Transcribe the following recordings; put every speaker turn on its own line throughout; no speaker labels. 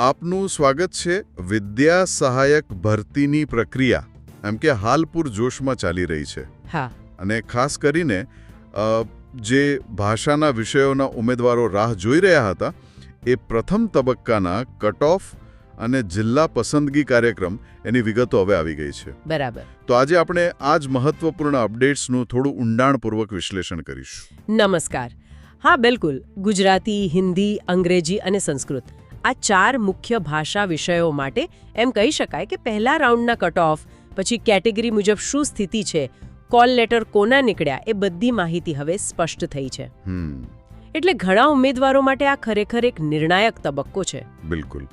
આપનું સ્વાગત છે વિદ્યા સહાયક ભરતીની પ્રક્રિયા. એમ કે હાલ જોશમાં ચાલી રહી છે.
હા.
અને ખાસ કરીને જે ભાષાના વિષયોના ઉમેદવારો રાહ જોઈ રહ્યા હતા એ પ્રથમ તબક્કાના કટ ઓફ અને જિલ્લા પસંદગી કાર્યક્રમ એની વિગતો હવે આવી ગઈ છે.
બરાબર.
તો આજે આપણે આ જ મહત્વપૂર્ણ અપડેટ્સનું થોડું ઊંડાણપૂર્વક વિશ્લેષણ કરીશું.
નમસ્કાર. હા બિલકુલ. ગુજરાતી હિન્દી અંગ્રેજી અને સંસ્કૃત. આ ચાર મુખ્ય ભાષા વિષયો માટે એમ કહી શકાય કે પહેલા રાઉન્ડના કટ ઓફ પછી કેટેગરી મુજબ શું સ્થિતિ છે કોલ લેટર કોના નીકળ્યા એ બધી માહિતી હવે સ્પષ્ટ થઈ છે. એટલે ઘણા ઉમેદવારો માટે આ ખરેખર એક નિર્ણાયક તબક્કો છે.
બિલકુલ.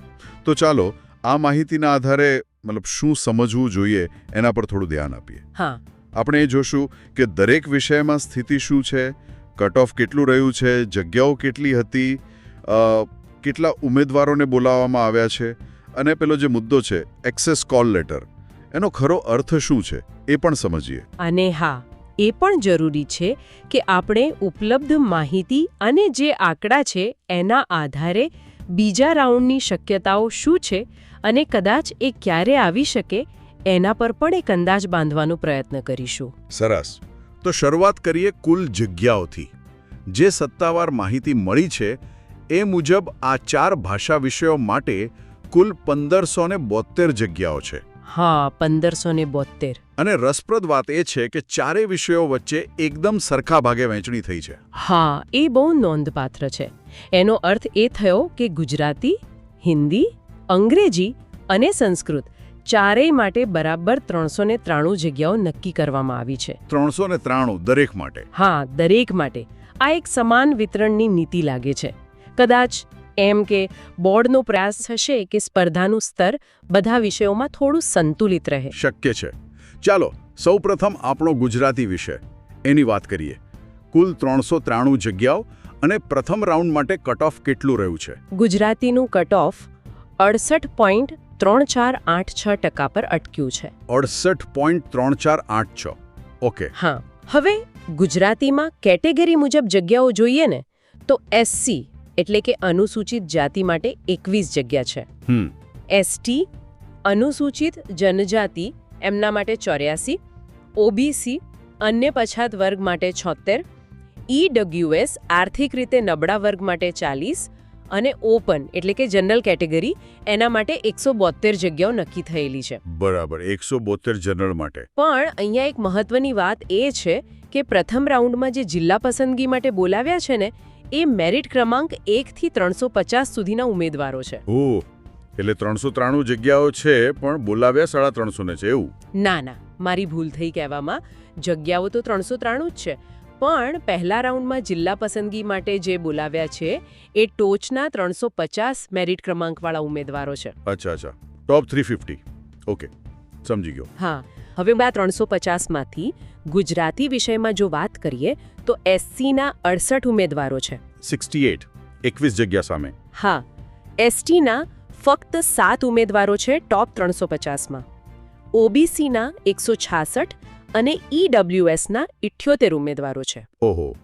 તો ચાલો આ માહિતીના આધારે મતલબ શું સમજવું જોઈએ એના પર થોડું ધ્યાન આપીએ.
હા.
આપણે એ જોશું કે દરેક વિષયમાં સ્થિતિ શું છે કટ ઓફ કેટલું રહ્યું છે જગ્યાઓ કેટલી હતી કેટલા ઉમેદવારોને બોલાવવામાં આવ્યા છે અને પેલો જે મુદ્દો છે એક્સેસ કોલ લેટર એનો ખરો અર્થ શું છે એ પણ સમજીએ.
અને હા એ પણ જરૂરી છે કે આપણે ઉપલબ્ધ માહિતી અને જે આંકડા છે એના આધારે બીજા રાઉન્ડની શક્યતાઓ શું છે અને કદાચ એ ક્યારે આવી શકે એના પર પણ એક અંદાજ બાંધવાનો પ્રયત્ન કરીશું.
સરસ. તો શરૂઆત કરીએ કુલ જગ્યાઓથી. જે સત્તાવાર માહિતી મળી છે એ મુજબ આ ચાર ભાષા વિષયો માટે કુલ પંદરસો ને બોતેર જગ્યાઓ છે.
હા પંદરસો ને બોતેર
અને રસપ્રદ વાત એ છે કે ચારેય વિષયો વચ્ચે એકદમ સરખા ભાગે વહેંચણી થઈ છે.
હા એ બહુ નોંધપાત્ર છે. એનો અર્થ એ થયો કે ગુજરાતી હિન્દી અંગ્રેજી અને સંસ્કૃત ચારેય માટે બરાબર ત્રણસો ને ત્રાણું જગ્યાઓ નક્કી કરવામાં આવી છે.
ત્રણસો ને ત્રાણું દરેક માટે.
હા દરેક માટે. આ એક સમાન વિતરણની નીતિ લાગે છે. કદાચ એમ કે બોર્ડનો પ્રયાસ થશે કે સ્પર્ધાનું સ્તર બધા વિષયોમાં થોડું સંતુલિત રહે.
શક્ય છે. ચાલો સૌપ્રથમ આપણો ગુજરાતી વિષય. એની વાત કરીએ. કુલ ત્રણસો ત્રાણું જગ્યાઓ અને પ્રથમ રાઉન્ડ માટે કટ ઓફ કેટલું રહ્યું છે?
ગુજરાતીનું કટ ઓફ અડસઠ પોઈન્ટ ત્રણ ચાર આઠ છ ટકા પર અટક્યું છે.
અડસઠ પોઈન્ટ ત્રણ ચાર આઠ છ. ઓકે.
હા. હવે ગુજરાતીમાં કેટેગરી મુજબ જગ્યાઓ જોઈએ ને તો એસસી એટલે કે અનુસૂચિત જાતિ માટે એકવીસ જગ્યા છે.
હમ.
એસટી અનુસૂચિત જનજાતિ એમના માટે ચોર્યાસી. ઓબીસી અન્ય પછાત વર્ગ માટે છોતેર ઈડબ્લ્યુએસ આર્થિક રીતે નબળા વર્ગ માટે ચાલીસ. અને ઓપન એટલે કે જનરલ કેટેગરી એના માટે એકસો બોતેર જગ્યાઓ નક્કી થયેલી છે.
બરાબર એકસો જનરલ માટે.
પણ અહીંયા એક મહત્વની વાત એ છે કે પ્રથમ રાઉન્ડમાં જે જિલ્લા પસંદગી માટે બોલાવ્યા છે ને એ મેરિટ ક્રમાંક એકથી ત્રણસો પચાસ સુધીના ઉમેદવારો છે.
ઓ એટલે ત્રણસો ત્રાણું જગ્યાઓ છે પણ બોલાવ્યા સાડા ત્રણસો ને છે એવું?
ના ના મારી ભૂલ થઈ કહેવામાં. જગ્યાઓ તો ત્રણસો ત્રાણું જ છે. પણ પહેલા રાઉન્ડમાં જિલ્લા પસંદગી માટે જે બોલાવ્યા છે એ ટોચના ત્રણસો પચાસ મેરિટ ક્રમાંકવાળા ઉમેદવારો છે.
અચ્છા અચ્છા. ટોપ થ્રી ફિફ્ટી ઓકે સમજી ગયો.
હા. હવે આ ત્રણસો પચાસમાંથી ગુજરાતી વિષયમાં જો વાત કરીએ તો એસસીના અડસઠ ઉમેદવારો છે.
સિક્સટી એટ એકવીસ જગ્યા સામે.
હા એસટીના ફક્ત સાત ઉમેદવારો છે ટોપ ત્રણસો પચાસમાં. ઓબીસીના એકસો છાસઠ અને ઈડબ્લ્યુએસના ઇઠ્યોતેર ઉમેદવારો છે.
ઓહો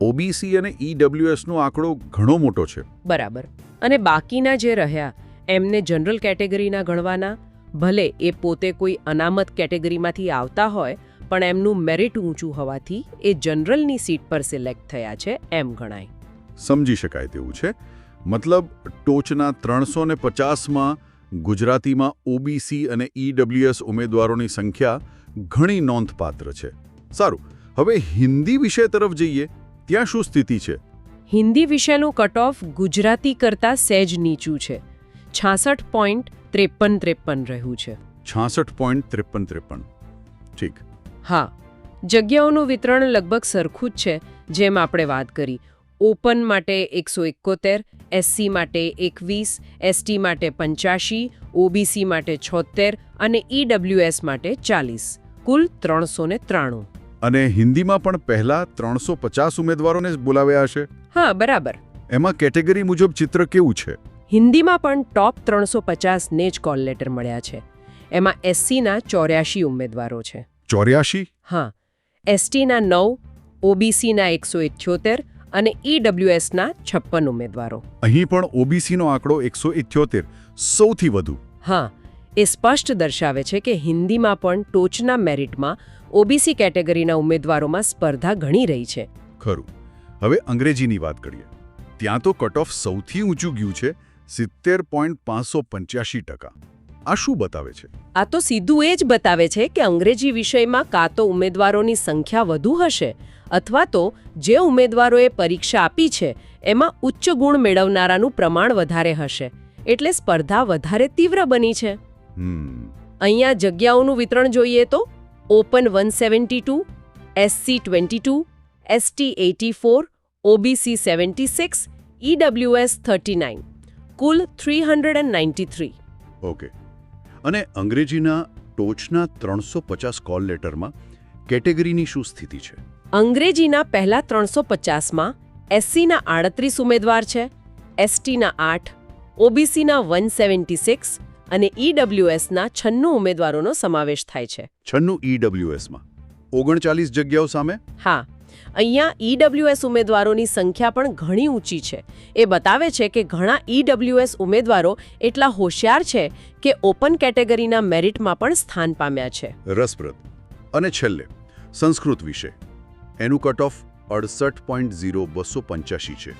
ઓબીસી અને ઈડબ્લ્યુએસનો આંકડો ઘણો મોટો છે.
બરાબર. અને બાકીના જે રહ્યા એમને જનરલ કેટેગરીના ગણવાના ભલે એ પોતે કોઈ અનામત કેટેગરીમાંથી આવતા હોય પણ એમનું મેરિટ ઊંચું હોવાથી એ જનરલની સીટ પર સિલેક્ટ થયા છે એમ ગણાય.
સમજી શકાય તેવું છે. મતલબ ટોચના ત્રણસો ને પચાસમાં ગુજરાતીમાં ઓબીસી અને ઈડબ્લ્યુએસ ઉમેદવારોની સંખ્યા ઘણી નોંધપાત્ર છે. સારું હવે હિન્દી વિષય તરફ જઈએ. ત્યાં શું સ્થિતિ છે?
હિન્દી વિષયનું કટ ઓફ ગુજરાતી કરતાં સહેજ નીચું છે. છાસઠ પોઈન્ટ ત્રેપન ત્રેપન રહ્યું છે.
છાસઠ પોઈન્ટ ત્રેપન ત્રેપન. ઠીક.
હા. જગ્યાઓનું વિતરણ લગભગ સરખું જ છે જેમ આપણે વાત કરી. ઓપન માટે એકસો એકોતેર એસસી માટે એકવીસ એસટી માટે પંચ્યાસી ઓબીસી માટે છોતેર અને ઈડબ્લ્યુએસ માટે ચાલીસ. કુલ ત્રણસો ને ત્રાણું.
અને હિન્દીમાં પણ પહેલા ત્રણસો પચાસ ઉમેદવારોને જ બોલાવ્યા હશે?
હા બરાબર.
એમાં કેટેગરી મુજબ ચિત્ર કેવું છે?
હિન્દીમાં પણ ટોપ ત્રણસો પચાસને જ કોલ લેટર મળ્યા છે. એમાં એસસીના ચોર્યાશી ઉમેદવારો છે.
ચોર્યાશી?
હા. એસટીના નવ ઓબીસીના એકસો ઇઠ્યોતેર અને ઈડબ્લ્યુએસના છપ્પન ઉમેદવારો.
અહીં પણ ઓબીસીનો આંકડો એકસો ઇઠ્યોતેર સૌથી વધુ.
હા. એ સ્પષ્ટ દર્શાવે છે કે હિન્દીમાં પણ ટોચના મેરિટમાં ઓબીસી કેટેગરીના ઉમેદવારોમાં સ્પર્ધા ઘણી રહી છે.
ખરું. હવે અંગ્રેજીની વાત કરીએ. ત્યાં તો કટ ઓફ સૌથી ઊંચું ગયું છે સિત્તેર પોઈન્ટ પાંચસો પંચ્યાસી ટકા. આ શું બતાવે છે?
આ તો સીધું એ જ બતાવે છે કે અંગ્રેજી વિષયમાં કાં તો ઉમેદવારોની સંખ્યા વધુ હશે અથવા તો જે ઉમેદવારોએ પરીક્ષા આપી છે એમાં ઉચ્ચ ગુણ મેળવનારાનું પ્રમાણ વધારે હશે. એટલે સ્પર્ધા વધારે તીવ્ર બની છે. અહીંયા જગ્યાઓનું વિતરણ જોઈએ તો open one seventy two SC twenty two ST eighty four OBC seventy six EWS thirty nine. Cool three hundred and ninety three.
Okay. અને અંગ્રેજીના ટોચના ત્રણસો પચાસ કોલ લેટરમાં કેટેગરીની શું સ્થિતિ છે?
અંગ્રેજીના પહેલા ત્રણસો પચાસમાં એસસીના આડત્રીસ ઉમેદવાર છે એસટીના આઠ ઓબીસીના વન સેવન્ટી સિક્સ અને ઈડબ્લ્યુએસના છન્નું ઉમેદવારોનો સમાવેશ થાય છે.
છન્નું ઈડબ્લ્યુએસમાં. ઓગણચાલીસ જગ્યાઓ સામે?
હા. અહીંયા ઈડબ્લ્યુએસ ઉમેદવારોની સંખ્યા પણ ઘણી ઊંચી છે. એ બતાવે છે કે ઘણા ઈડબ્લ્યુએસ ઉમેદવારો એટલા હોશિયાર છે કે ઓપન કેટેગરીના મેરિટમાં પણ સ્થાન પામ્યા છે.
રસપ્રદ. અને છેલ્લે સંસ્કૃત વિશે. એનું કટ ઓફ અડસઠ પોઈન્ટ ઝીરો બસો પંચ્યાસી છે.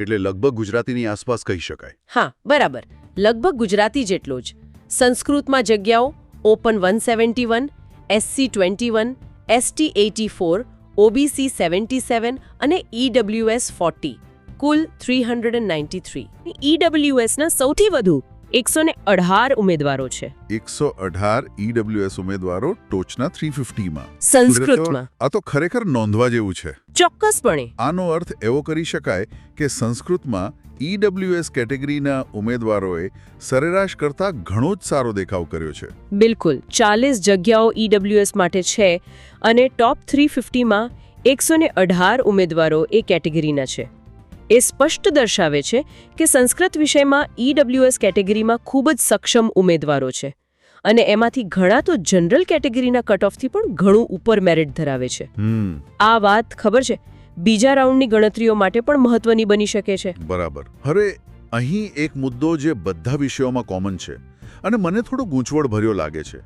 એટલે લગભગ ગુજરાતીની આસપાસ કહી શકાય.
હા બરાબર. લગભગ ગુજરાતી જેટલો જ. સંસ્કૃતમાં જગ્યાઓ open one seventy one SC twenty one ST eighty four OBC seventy seven અને EWS forty cool three hundred and ninety three ઈડબ્લ્યુએસના સૌથી વધુ એકસો ને અઢાર ઉમેદવારો છે.
એકસો અઢાર ઈડબ્લ્યુએસ ઉમેદવારો ટોચના થ્રી ફિફ્ટીમાં
સંસ્કૃતમાં.
આ તો ખરેખર નોંધવા જેવું છે.
ચોક્કસપણે.
આનો અર્થ એવો કરી શકાય કે સંસ્કૃતમાં ઈડબ્લ્યુએસ કેટેગરીના ઉમેદવારોએ સરેરાશ કરતાં ઘણો જ સારો દેખાવ કર્યો છે.
બિલકુલ ચાલીસ જગ્યાઓ ઈડબ્લ્યુએસ માટે છે અને ટોપ થ્રી ફિફ્ટીમાં એકસો અઢાર ઉમેદવારો એ કેટેગરીના છે. એ સ્પષ્ટ દર્શાવે છે કે સંસ્કૃત વિષયમાં ઈડબ્લ્યુએસ કેટેગરીમાં ખૂબ જ સક્ષમ ઉમેદવારો છે અને એમાંથી ઘણા તો જનરલ કેટેગરીના કટ ઓફથી પણ ઘણું ઉપર મેરિટ ધરાવે છે. આ વાત ખબર છે? બીજા રાઉન્ડની ગણતરીઓ માટે પણ મહત્વની બની શકે છે.
બરાબર. હવે અહીં એક મુદ્દો જે બધા વિષયોમાં કોમન છે અને મને થોડો ગૂંચવડ ભર્યો લાગે છે.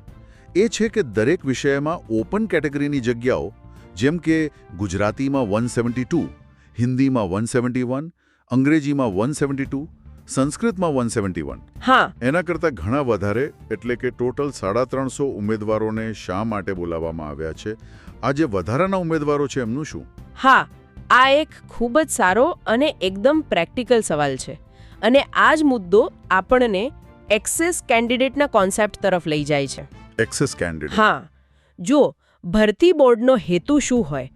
એ છે કે દરેક વિષયમાં ઓપન કેટેગરીની જગ્યાઓ જેમ કે ગુજરાતીમાં વન સેવન્ટી ટુ હિન્દીમાં વન સેવન્ટી વન અંગ્રેજીમાં વન સેવન્ટી ટુ સંસ્કૃતમાં વન સેવન્ટી વન
હા.
એના કરતાં ઘણા વધારે એટલે કે ટોટલ સાડા ત્રણસો ઉમેદવારોને શા માટે બોલાવવામાં આવ્યા છે? આ જે વધારાના ઉમેદવારો છે એમનું શું?
હા. આ એક ખૂબ જ સારો અને એકદમ પ્રેક્ટિકલ સવાલ છે અને આ જ મુદ્દો આપણને એક્સેસ કેન્ડિડેટના કોન્સેપ્ટ તરફ લઈ જાય છે.
એક્સેસ કેન્ડિડેટ
હા. જો ભરતી બોર્ડનો હેતુ શું હોય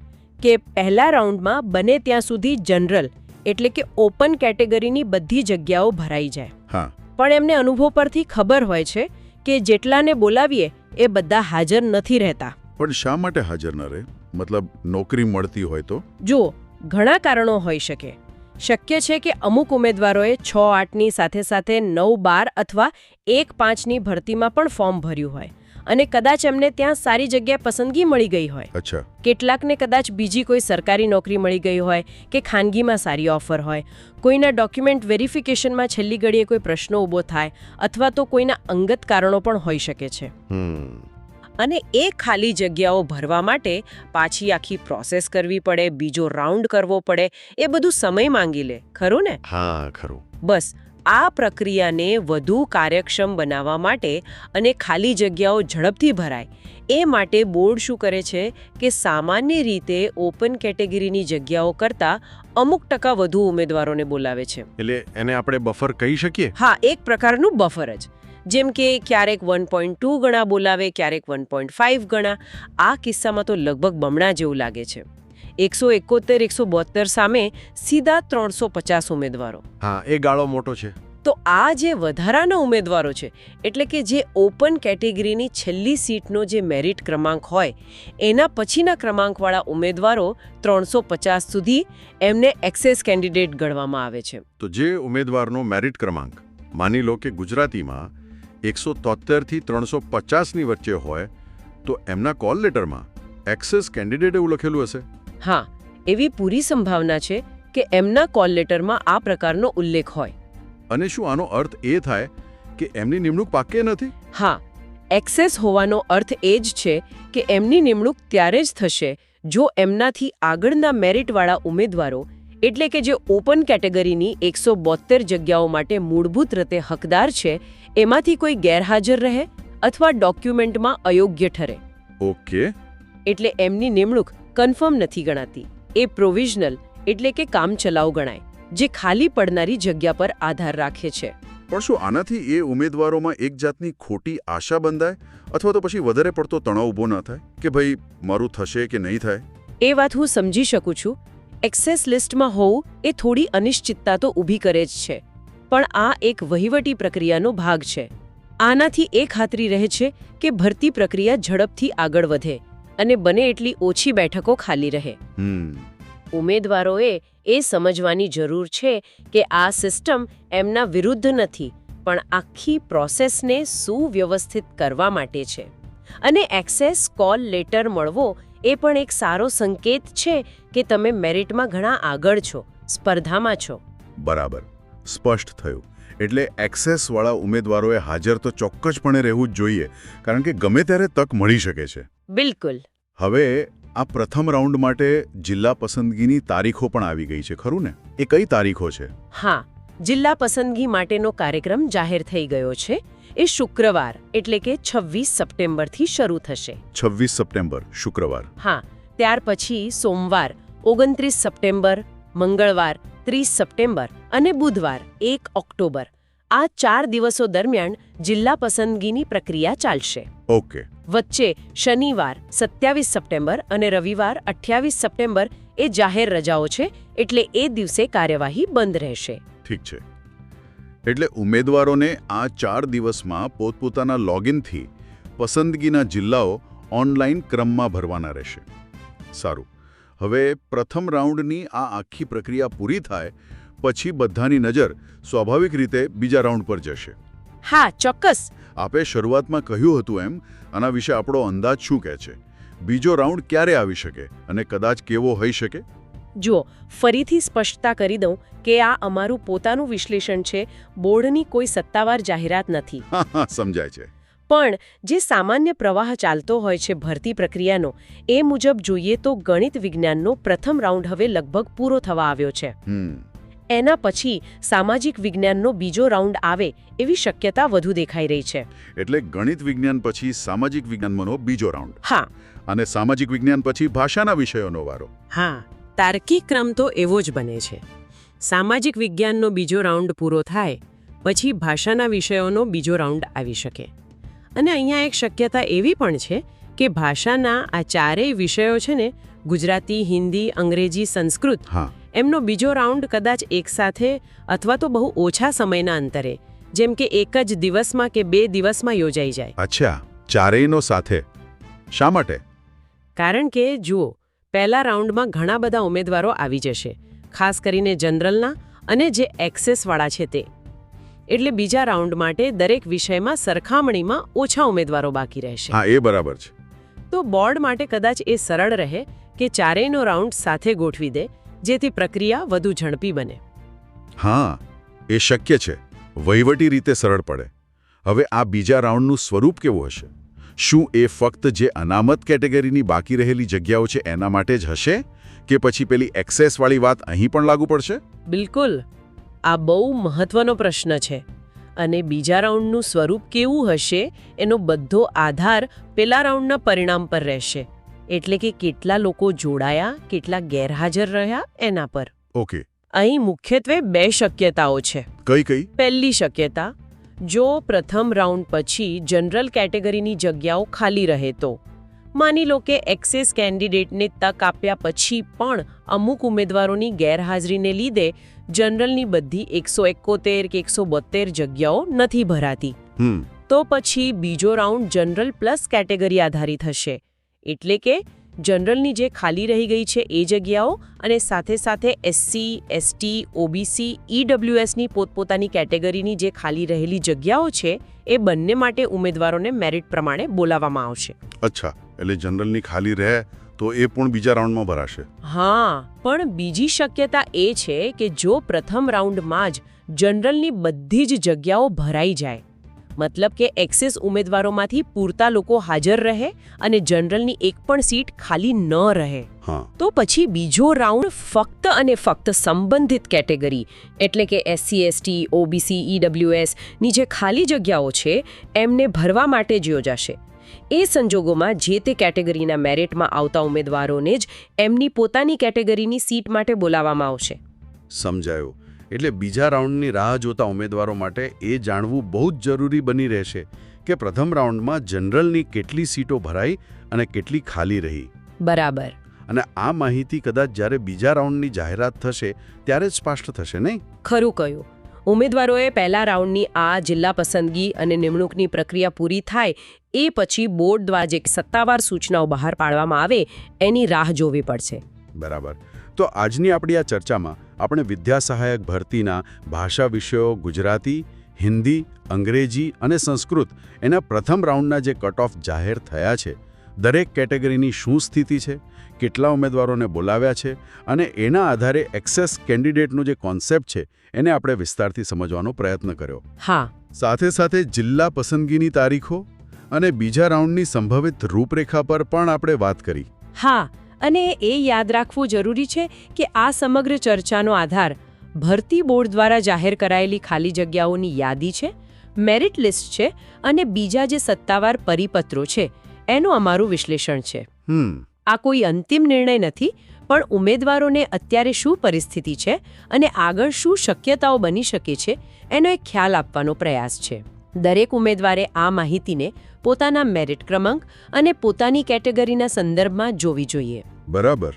કે પહેલા રાઉન્ડમાં બને ત્યાં સુધી જનરલ એટલે કે ઓપન કેટેગરીની બધી જગ્યાઓ ભરાઈ જાય.
હા.
પણ એમને અનુભવ પરથી ખબર હોય છે કે જેટલાને બોલાવીએ એ બધા હાજર નથી રહેતા.
પણ શા માટે હાજર ન રહે? મતલબ નોકરી મળતી હોય તો?
જુઓ ઘણા કારણો હોઈ શકે. શક્ય છે કે અમુક ઉમેદવારોએ છ આઠની સાથે સાથે નવ બાર અથવા એક પાંચની ભરતીમાં પણ ફોર્મ ભર્યું હોય અને કદાચ એમને ત્યાં સારી જગ્યા પસંદગી મળી ગઈ હોય.
અચ્છા.
કેટલાકને કદાચ બીજી કોઈ સરકારી નોકરી મળી ગઈ હોય કે ખાનગીમાં સારી ઓફર હોય. કોઈના ડોક્યુમેન્ટ વેરિફિકેશનમાં છેલ્લી ઘડીએ કોઈ પ્રશ્નો ઊભો થાય અથવા તો કોઈના અંગત કારણો પણ હોઈ શકે છે. અને એ ખાલી જગ્યાઓ ભરવા માટે પાછી આખી પ્રોસેસ કરવી પડે બીજો રાઉન્ડ કરવો પડે એ બધું સમય માંગી લે. ખરું ને?
હા ખરું.
બસ આ પ્રક્રિયાને વધુ કાર્યક્ષમ બનાવવા માટે અને ખાલી જગ્યાઓ ઝડપથી ભરાય. એ માટે બોર્ડ શું કરે છે કે સામાન્ય રીતે ઓપન કેટેગરીની જગ્યાઓ કરતાં અમુક ટકા વધુ ઉમેદવારોને બોલાવે છે.
એટલે એને આપણે બફર કહી શકીએ?
હા એક પ્રકારનું બફર જ. જેમ કે ક્યારેક વન પોઈન્ટ ટુ ગણા બોલાવે ક્યારેક વન પોઈન્ટ ફાઇવ ગણા. આ કિસ્સામાં તો લગભગ બમણા જેવું લાગે છે. એકસો એકોતેર એકસો બોતેર સામે સીધા ત્રણસો પચાસ ઉમેદવારો.
હા એ ગાળો મોટો છે.
તો આ જે વધારાના ઉમેદવારો છે એટલે કે જે ઓપન કેટેગરીની છેલ્લી સીટનો જે મેરિટ ક્રમાંક હોય એના પછીના ક્રમાંકવાળા ઉમેદવારો ત્રણસો પચાસ સુધી એમને એક્સેસ કેન્ડિડેટ ગણવામાં આવે છે.
તો જે ઉમેદવારનો મેરિટ ક્રમાંક માની લો કે ગુજરાતીમાં એકસો તોતેરથી ત્રણસો પચાસની વચ્ચે હોય તો એમના કોલ લેટરમાં એક્સેસ કેન્ડિડેટ એવું લખેલું હશે.
હા એવી પૂરી સંભાવના છે કે એમના કોલ લેટરમાં આ પ્રકારનો ઉલ્લેખ હોય.
અને શું આનો અર્થ એ થાય કે એમની નિમણૂક પાકે નથી?
હા એક્સેસ હોવાનો અર્થ એ જ છે કે એમની નિમણૂક ત્યારે જ થશે જો એમનાથી આગળના મેરિટવાળા ઉમેદવારો એટલે કે જે ઓપન કેટેગરીની એકસો બોતેર જગ્યાઓ માટે મૂળભૂત રીતે હકદાર છે એમાંથી કોઈ ગેરહાજર રહે અથવા ડોક્યુમેન્ટમાં અયોગ્ય ઠરે.
ઓકે.
એટલે એમની નિમણૂક કન્ફર્મ નથી ગણાતી. એ પ્રોવિઝનલ એટલે કે કામચલાઉ ગણાય જે ખાલી પડનારી જગ્યા પર આધાર રાખે છે.
પણ શું આનાથી એ ઉમેદવારોમાં એક જાતની ખોટી આશા બંધાય? અથવા તો પછી વધારે પડતો તણાવ ઊભો ન થાય? કે ભાઈ મારું થશે કે નહીં થાય?
એ વાત હું સમજી શકું છું એક્સેસ લિસ્ટમાં હોવું એ થોડી અનિશ્ચિતતા તો ઊભી કરે જ છે. પણ આ એક વહીવટી પ્રક્રિયાનો ભાગ છે. આનાથી એ ખાતરી રહે છે કે ભરતી પ્રક્રિયા ઝડપથી આગળ વધે અને બને એટલી ઓછી બેઠકો ખાલી રહે. ઉમેદવારોએ એ સમજવાની જરૂર છે કે આ સિસ્ટમ એમના વિરુદ્ધ નથી પણ આખી પ્રોસેસને સુવ્યવસ્થિત કરવા માટે છે. અને એક્સેસ કોલ લેટર મળવો એ પણ એક સારો સંકેત છે કે તમે મેરિટમાં ઘણા આગળ છો સ્પર્ધામાં છો.
બરાબર. સ્પષ્ટ થયું. એટલે એક્સેસવાળા ઉમેદવારોએ હાજર તો ચોક્કસપણે રહેવું જ જોઈએ કારણ કે ગમે ત્યારે તક મળી શકે છે.
બિલકુલ.
હવે આ પ્રથમ રાઉન્ડ માટે જિલ્લા પસંદગીની તારીખો પણ આવી ગઈ છે ખરું ને? એ કઈ તારીખો છે?
હા જિલ્લા પસંદગી માટેનો કાર્યક્રમ જાહેર થઈ ગયો છે. એ શુક્રવાર એટલે કે છવ્વીસ સપ્ટેમ્બરથી શરૂ થશે.
છવ્વીસ સપ્ટેમ્બર શુક્રવાર.
હા ત્યાર પછી સોમવાર ઓગણત્રીસ સપ્ટેમ્બર મંગળવાર ત્રીસ સપ્ટેમ્બર અને બુધવાર એક ઓક્ટોબર. આ ચાર દિવસો દરમિયાન જિલ્લા પસંદગીની પ્રક્રિયા ચાલશે.
ઓકે.
વચ્ચે શનિવાર સત્યાવીસ સપ્ટેમ્બર અને રવિવાર અઠ્યાવીસ સપ્ટેમ્બર એ જાહેર રજાઓ છે એટલે એ દિવસે કાર્યવાહી બંધ રહેશે.
ઠીક છે. એટલે ઉમેદવારોને આ ચાર દિવસમાં પોતપોતાના લોગિનથી પસંદગીના જિલ્લાઓ ઓનલાઈન ક્રમમાં ભરવાના રહેશે. સારું. હવે પ્રથમ રાઉન્ડની આ આખી પ્રક્રિયા પૂરી થાય પછી બધાની નજર સ્વાભાવિક રીતે બીજા રાઉન્ડ પર જશે.
હા ચોક્કસ.
આપે શરૂઆતમાં કહ્યું હતું એમ આના વિશે આપણો અંદાજ શું કહે છે? બીજો રાઉન્ડ ક્યારે આવી શકે અને કદાચ કેવો હોઈ શકે?
જુઓ ફરીથી સ્પષ્ટતા કરી દઉં કે આ અમારું પોતાનું વિશ્લેષણ છે બોર્ડની કોઈ સત્તાવાર જાહેરાત નથી.
સમજાય છે.
પણ જે સામાન્ય પ્રવાહ ચાલતો હોય છે ભરતી પ્રક્રિયાનો એ મુજબ જોઈએ તો ગણિત વિજ્ઞાનનો પ્રથમ રાઉન્ડ હવે લગભગ પૂરો થવા આવ્યો છે. એના પછી સામાજિક વિજ્ઞાનનો બીજો રાઉન્ડ આવે એવી શક્યતા વધુ દેખાઈ રહી છે.
એટલે ગણિત વિજ્ઞાન પછી સામાજિક વિજ્ઞાનનો બીજો રાઉન્ડ.
હા.
અને સામાજિક વિજ્ઞાન પછી ભાષાના વિષયોનો વારો.
હા. તાર્કિક ક્રમ તો એવો જ બને છે. સામાજિક વિજ્ઞાનનો બીજો રાઉન્ડ પૂરો થાય પછી ભાષાના વિષયોનો બીજો રાઉન્ડ આવી શકે. અને અહીંયા એક શક્યતા એવી પણ છે કે ભાષાના આ ચારેય વિષયો છે ને ગુજરાતી હિન્દી અંગ્રેજી સંસ્કૃત એમનો બીજો રાઉન્ડ કદાચ એકસાથે અથવા તો બહુ ઓછા સમયના અંતરે જેમ કે એક જ દિવસમાં કે બે દિવસમાં યોજાઈ જાય.
અચ્છા ચારેયનો સાથે. શા માટે?
કારણ કે જુઓ પહેલા રાઉન્ડમાં ઘણા બધા ઉમેદવારો આવી જશે ખાસ કરીને જનરલના અને જે એક્સેસવાળા છે તે. એટલે બીજા રાઉન્ડ માટે દરેક વિષયમાં સરખામણીમાં ઓછા ઉમેદવારો બાકી રહેશે.
હા એ બરાબર છે.
તો બોર્ડ માટે કદાચ એ સરળ રહે કે ચારેયનો રાઉન્ડ સાથે ગોઠવી દે જેથી પ્રક્રિયા વધુ ઝડપી બને.
હા એ શક્ય છે. વહીવટી રીતે સરળ પડે. હવે આ બીજા રાઉન્ડનું સ્વરૂપ કેવું હશે? શું એ ફક્ત જે અનામત કેટેગરીની બાકી રહેલી જગ્યાઓ છે એના માટે જ હશે? કે પછી પેલી એક્સેસવાળી વાત અહીં પણ લાગુ પડશે?
બિલકુલ. આ બહુ મહત્વનો પ્રશ્ન છે. અને બીજા રાઉન્ડનું સ્વરૂપ કેવું હશે એનો બધો આધાર પેલા રાઉન્ડના પરિણામ પર રહેશે. એટલે કે કેટલા લોકો જોડાયા કેટલા ગેરહાજર રહ્યા એના પર.
ઓકે.
અહીં મુખ્યત્વે બે શક્યતાઓ છે.
કઈ કઈ?
પહેલી શક્યતા જો પ્રથમ રાઉન્ડ પછી જનરલ કેટેગરીની જગ્યાઓ ખાલી રહે તો. માની લો કે એક્સેસ કેન્ડિડેટને તક આપ્યા પછી પણ અમુક ઉમેદવારોની ગેરહાજરીને લીધે જનરલની બધી એકસો એકોતેર કે એકસો બોતેર જગ્યાઓ નથી ભરાતી. તો પછી બીજો રાઉન્ડ જનરલ પ્લસ કેટેગરી આધારિત હશે. એટલે કે જનરલની જે ખાલી રહી ગઈ છે એ જગ્યાઓ અને સાથે સાથે એસસી એસટી ઓબીસી ઈડબ્લ્યુએસની પોતપોતાની કેટેગરીની જે ખાલી રહેલી જગ્યાઓ છે એ બંને માટે ઉમેદવારોને મેરિટ પ્રમાણે બોલાવવામાં આવશે.
અચ્છા એટલે જનરલની ખાલી રહે તો એ પણ બીજા રાઉન્ડમાં ભરાશે.
હા પણ બીજી શક્યતા એ છે કે જો પ્રથમ રાઉન્ડમાં જ જનરલની બધી જ જગ્યાઓ ભરાઈ જાય મતલબ કે એક્સેસ ઉમેદવારોમાંથી પૂરતા લોકો હાજર રહે અને જનરલની એક પણ સીટ ખાલી ન રહે. તો પછી બીજો રાઉન્ડ ફક્ત અને ફક્ત સંબંધિત કેટેગરી એટલે કે એસસી એસટી ઓબીસી ઈડબ્લ્યુએસની જે ખાલી જગ્યાઓ છે એમને ભરવા માટે જ યોજાશે. એ સંજોગોમાં જે તે કેટેગરીના મેરિટમાં આવતા ઉમેદવારોને જ એમની પોતાની કેટેગરીની સીટ માટે બોલાવવામાં આવશે.
સમજાયું. એટલે બીજા રાઉન્ડની રાહ જોતા ઉમેદવારો માટે એ જાણવું બહુ જ જરૂરી બની રહેશે કે પ્રથમ રાઉન્ડમાં જનરલની કેટલી સીટો ભરાઈ અને કેટલી ખાલી રહી.
બરાબર.
અને આ માહિતી કદાચ જ્યારે બીજા રાઉન્ડની જાહેરાત થશે ત્યારે જ સ્પષ્ટ થશે નહીં?
ખરું કહ્યું. ઉમેદવારોએ પહેલા રાઉન્ડની આ જિલ્લા પસંદગી અને નિમણૂકની પ્રક્રિયા પૂરી થાય એ પછી બોર્ડ દ્વારા જે સત્તાવાર સૂચનાઓ બહાર પાડવામાં આવે એની રાહ જોવી પડશે.
બરાબર. તો આજની આપણી આ ચર્ચામાં આપણે વિદ્યા સહાયક ભરતીના ભાષા વિષયો ગુજરાતી હિન્દી અંગ્રેજી અને સંસ્કૃત એના પ્રથમ રાઉન્ડના જે કટ ઓફ જાહેર થયા છે દરેક કેટેગરીની શું સ્થિતિ છે કેટલા ઉમેદવારોને બોલાવ્યા છે અને એના આધારે એક્સેસ કેન્ડિડેટનો જે કોન્સેપ્ટ છે એને આપણે વિસ્તારથી સમજવાનો પ્રયત્ન કર્યો.
હા.
સાથે સાથે જિલ્લા પસંદગીની તારીખો અને બીજા રાઉન્ડની સંભવિત રૂપરેખા પર પણ આપણે વાત કરી.
હા. અને એ યાદ રાખવું જરૂરી છે કે આ સમગ્ર ચર્ચાનો આધાર ભરતી બોર્ડ દ્વારા જાહેર કરાયેલી ખાલી જગ્યાઓની યાદી છે મેરિટ લિસ્ટ છે અને બીજા જે સત્તાવાર પરિપત્રો છે એનું અમારું વિશ્લેષણ છે. આ કોઈ અંતિમ નિર્ણય નથી પણ ઉમેદવારોને અત્યારે શું પરિસ્થિતિ છે અને આગળ શું શક્યતાઓ બની શકે છે એનો એક ખ્યાલ આપવાનો પ્રયાસ છે. દરેક ઉમેદવારે આ માહિતીને પોતાના મેરિટ ક્રમાંક અને પોતાની કેટેગરીના સંદર્ભમાં જોવી જોઈએ.
બરાબર.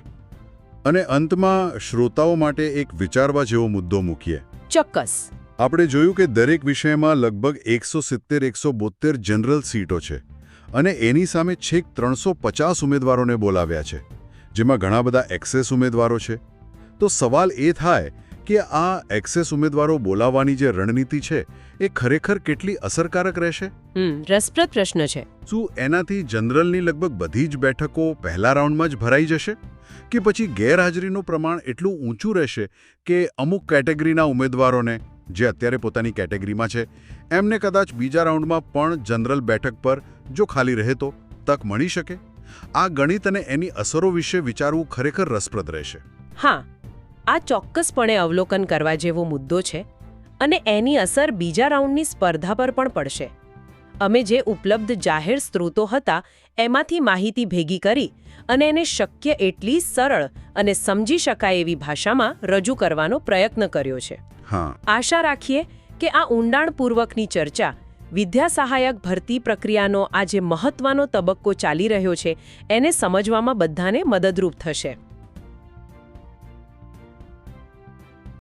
અને અંતમાં શ્રોતાઓ માટે એક વિચારવા જેવો મુદ્દો મૂકીએ.
ચોક્કસ.
આપણે જોયું કે દરેક વિષયમાં લગભગ એકસો સિત્તેર એકસો બોત્તેર જનરલ સીટો છે અને એની સામે છેક ત્રણસો પચાસ ઉમેદવારોને બોલાવ્યા છે જેમાં ઘણા બધા એક્સેસ ઉમેદવારો છે. તો સવાલ એ થાય કે આ એક્સેસ ઉમેદવારો બોલાવવાની જે રણનીતિ છે એ ખરેખર કેટલી અસરકારક રહેશે?
રસપ્રદ પ્રશ્ન છે.
શું એનાથી જનરલની લગભગ બધી જ બેઠકો પહેલા રાઉન્ડમાં જ ભરાઈ જશે? કે પછી ગેરહાજરીનું પ્રમાણ એટલું ઊંચું રહેશે કે અમુક કેટેગરીના ઉમેદવારોને જે અત્યારે પોતાની કેટેગરીમાં છે એમને કદાચ બીજા રાઉન્ડમાં પણ જનરલ બેઠક પર જો ખાલી રહે તો તક મળી શકે? આ ગણિત અને એની અસરો વિશે વિચારવું ખરેખર રસપ્રદ રહેશે.
હા આ ચોક્કસપણે અવલોકન કરવા જેવો મુદ્દો છે અને એની અસર બીજા રાઉન્ડની સ્પર્ધા પર પણ પડશે. અમે જે ઉપલબ્ધ જાહેર સ્ત્રોતો હતા એમાંથી માહિતી ભેગી કરી અને એને શક્ય એટલી સરળ અને સમજી શકાય એવી ભાષામાં રજૂ કરવાનો પ્રયત્ન કર્યો છે. આશા રાખીએ કે આ ઊંડાણપૂર્વકની ચર્ચા વિદ્યા સહાયક ભરતી પ્રક્રિયાનો આ જે મહત્વનો તબક્કો ચાલી રહ્યો છે એને સમજવામાં બધાને મદદરૂપ થશે.